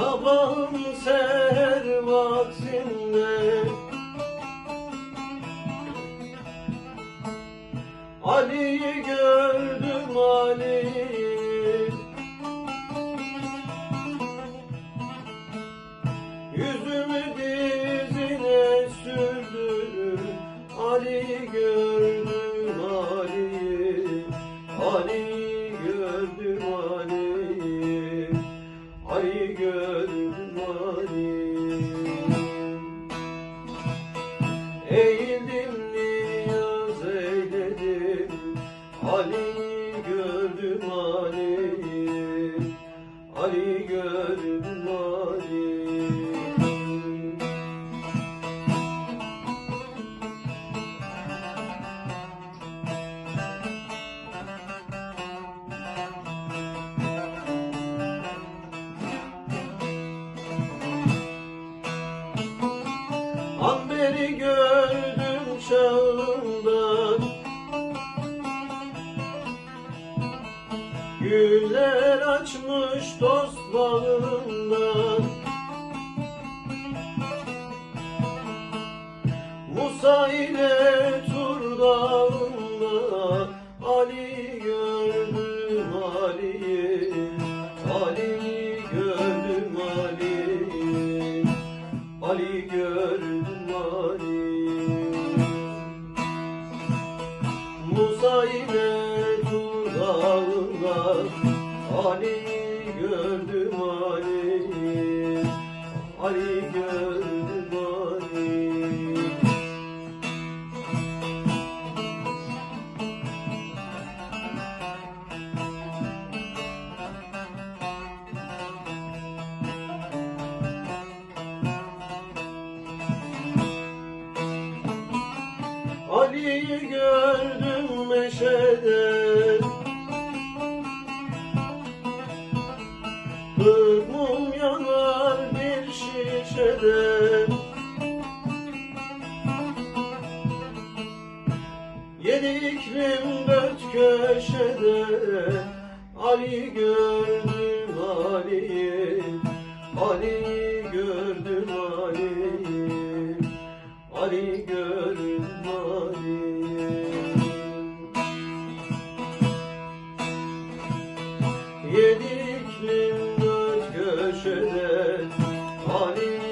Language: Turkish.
Sabahın seher vaktinde. Ali'yi gördüm Ali'yi. Yüzümü dizine sürdüm. Ali gördüm Ali Ali Ali gördüm Ali Ali gördüm Güller açmış dost bağında Musa ile Tur dağında Ali gördüm Ali'yi. Ali gördüm Ali Ali gördüm Ali Musa ile Ali gördüm Ali Ali gördüm Ali Ali'yi gördüm meşede Hır mum yanar bir şişede. Yedi iklim dört köşede. Ali gördüm Ali Ali gördüm Ali Ali gördüm Ali Yedi iklim köşede Ali